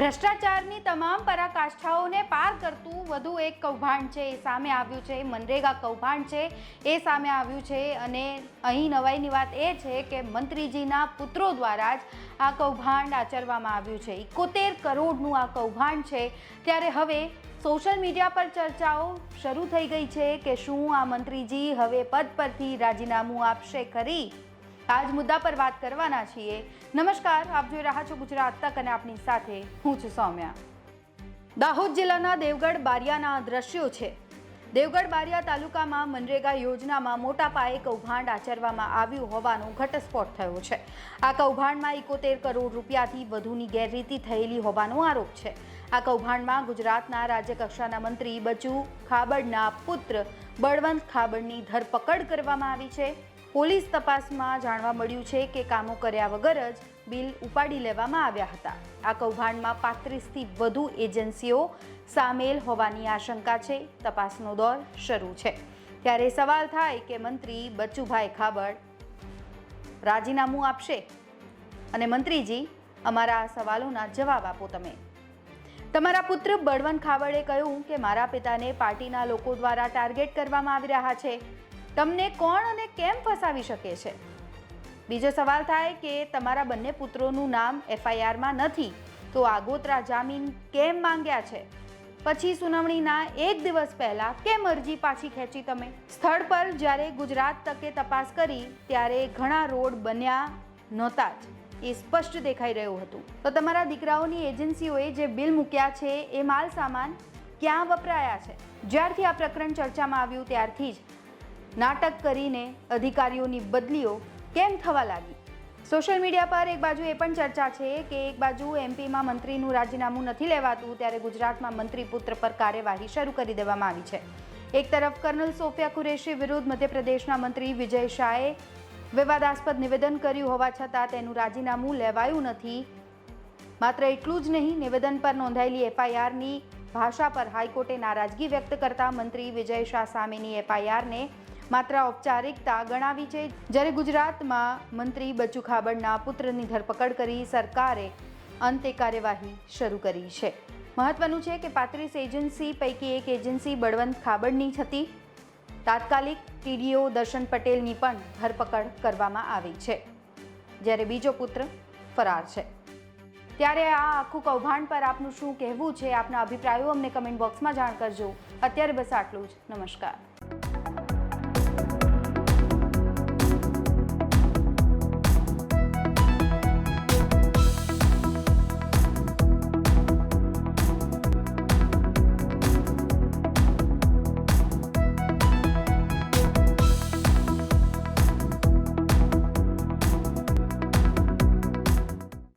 ભ્રષ્ટાચારની તમામ પરાકાષ્ઠાઓને પાર કરતું વધુ એક કૌભાંડ છે, એ સામે આવ્યું છે મનરેગા કૌભાંડ છે, એ સામે આવ્યું છે અને અહીં નવાઈની વાત એ છે કે મંત્રીજીના પુત્રો દ્વારા જ આ કૌભાંડ આચરવામાં આવ્યું છે. ઇકોતેર કરોડનું આ કૌભાંડ છે. ત્યારે હવે સોશિયલ મીડિયા પર ચર્ચાઓ શરૂ થઈ ગઈ છે કે શું આ મંત્રીજી હવે પદ પરથી રાજીનામું આપશે ખરી? આજ મુદ્દા પર વાત કરવાના છીએ. નમસ્કાર, આપ જોઈ રહ્યા છો ગુજરાત તક અને આપની સાથે હું છું સૌમ્યા. દાહોદ જિલ્લાના દેવગઢ બારિયાના દ્રશ્યો છે. દેવગઢ બારિયા તાલુકામાં મનરેગા યોજનામાં મોટા પાયે કૌભાંડ આચરવામાં આવ્યું હોવાનો ઘટસ્ફોટ થયો છે. આ કૌભાંડમાં એકોતેર કરોડ રૂપિયાથી વધુની ગેરરીતિ થયેલી હોવાનો આરોપ છે. આ કૌભાંડમાં ગુજરાતના રાજ્યકક્ષાના મંત્રી બચુ ખાબડના પુત્ર બળવંત ખાબડની ધરપકડ કરવામાં આવી છે. પોલીસ તપાસમાં જાણવા મળ્યું છે કે કામો કર્યા વગર જ બિલ ઉપાડી લેવામાં આવ્યા હતા. આ કૌભાંડમાં પાંત્રીસથી વધુ એજન્સીઓ સામેલ હોવાની આશંકા છે. તપાસનો દોર શરૂ છે. ત્યારે સવાલ થાય કે મંત્રી બચુભાઈ ખાબડ રાજીનામું આપશે? અને મંત્રીજી, અમારા આ સવાલોના જવાબ આપો તમે. તમારા પુત્ર બળવંત ખાબડે કહ્યું કે મારા પિતાને પાર્ટીના લોકો દ્વારા ટાર્ગેટ કરવામાં આવી રહ્યા છે. તમને કોણ અને કેમ ફસાવી શકે છે? બીજો સવાલ થાય કે તમારા બંને પુત્રોનું નામ એફઆઈઆરમાં નથી, તો આગોતરા જામીન કેમ માંગ્યા છે? પછી સુનાવણીના એક દિવસ પહેલાં કેમ અરજી પાછી ખેંચી તમે? સ્થળ પર જ્યારે ગુજરાત તકે તપાસ કરી, ત્યારે ઘણા રોડ બન્યા નહોતા જ, એ સ્પષ્ટ દેખાઈ રહ્યું હતું. તો તમારા દીકરાઓની એજન્સીઓએ જે બિલ મૂક્યા છે, એ માલ સામાન ક્યાં વપરાયા છે? જ્યારથી આ પ્રકરણ ચર્ચામાં આવ્યું, ત્યારથી જ નાટક કરીને અધિકારીઓની બદલીઓ કેમ થવા લાગી? સોશિયલ મીડિયા પર એક બાજુ એ પણ ચર્ચા છે કે એક બાજુ એમપીમાં મંત્રીનું રાજીનામું નથી લેવાતું, ત્યારે ગુજરાતમાં મંત્રી પુત્ર પર કાર્યવાહી શરૂ કરી દેવામાં આવી છે. એક તરફ કર્નલ સોફિયા કુરેશી વિરુદ્ધ મધ્યપ્રદેશના મંત્રી વિજય શાહે વિવાદાસ્પદ નિવેદન કર્યું હોવા છતાં તેનું રાજીનામું લેવાયું નથી. માત્ર એટલું જ નહીં, નિવેદન પર નોંધાયેલી એફઆઈઆરની ભાષા પર હાઈકોર્ટે નારાજગી વ્યક્ત કરતા મંત્રી વિજય શાહ સામેની એફઆઈઆરને માત્ર ઔપચારિકતા ગણાવી છે. જ્યારે ગુજરાતમાં મંત્રી બચુ ખાબડના પુત્રની ધરપકડ કરી સરકારે અંતે કાર્યવાહી શરૂ કરી છે. મહત્વનું છે કે પાંત્રીસ એજન્સી પૈકી એક એજન્સી બળવંત ખાબડની હતી. તાત્કાલિક ટીડીઓ દર્શન પટેલની પણ ધરપકડ કરવામાં આવી છે. જ્યારે બીજો પુત્ર ફરાર છે. ત્યારે આ આખું કૌભાંડ પર આપનું શું કહેવું છે? આપના અભિપ્રાયો અમને કમેન્ટ બોક્સમાં જાણ કરજો. અત્યારે બસ આટલું જ. નમસ્કાર.